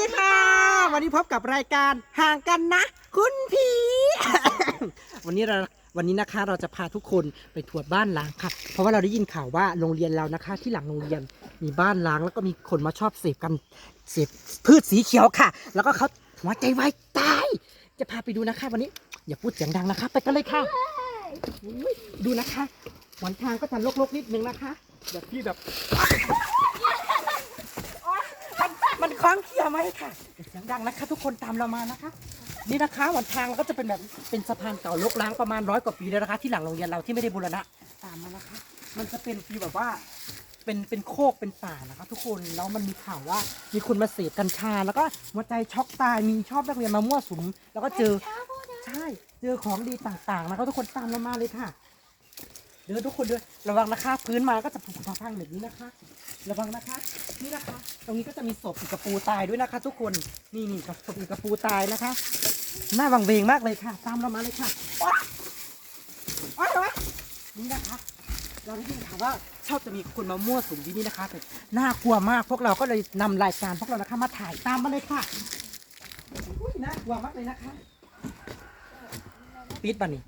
ดีค่ะ วันนี้พบกับรายการห่างกันนะ คุณผี วันนี้เราวันนี้นะคะเราจะพาทุกคนไปตรวจบ้านล้างค่ะ เพราะว่าเราได้ยินข่าวว่าโรงเรียนเรานะคะ ที่หลังโรงเรียนมีบ้านล้างแล้วก็มีคนมาชอบเสพกันเสพพืชสีเขียวค่ะ แล้วก็เขาหัวใจวายตาย จะพาไปดูนะคะ วันนี้อย่าพูดเสียงดังนะคะ ไปกันเลยค่ะอุ๊ยดูนะคะหนทางก็จะลกๆนิดนึงนะคะแบบที่แบบ มันมันคล้องเคียวไหมค่ะอย่าเสียงดังนะคะ ทุกคนตามเรามานะคะ นี่นะคะหนทางเราก็จะเป็นแบบเป็นสะพานเก่าลกล้างประมาณร้อยกว่าปีแล้วนะคะ ที่หลังโรงเรียนเราที่ไม่ได้บูรณะตามมานะคะ มันจะเป็นฟีลแบบว่าเป็นเป็นโคกเป็นป่านะคะ ทุกคนแล้วมันมีข่าวว่ามีคนมาเสพกัญชา แล้วก็หัวใจช็อกตายมีชอบนักเรียนมามั่วสุม แล้วก็เจอใช่เจอของดีต่างๆนะคะทุกคนตามเรามาเลยค่ะเดี๋ยวทุกคนด้วยระวังนะคะ พื้นมาก็จะผุพังๆแบบนี้นะคะ ระวังนะคะ นี่นะคะ ตรงนี้ก็จะมีศพอีกระปูตายด้วยนะคะ ทุกคนนี่นี่กับศพอีกระปูตายนะคะหน้าวังเวงมากเลยค่ะ ตามเรามาเลยค่ะโอ๊ยโอ๊ยโอ๊ยนี่นะคะ เราได้ยินข่าวว่าชอบจะมีคนมามั่วสุมที่นี่นะคะแต่น่ากลัวมากพวกเราก็เลยนำรายการพวกเรานะคะมาถ่ายตามมาเลยค่ะอุ้ยน่ากลัวมากเลยนะคะ ปิดบันนี่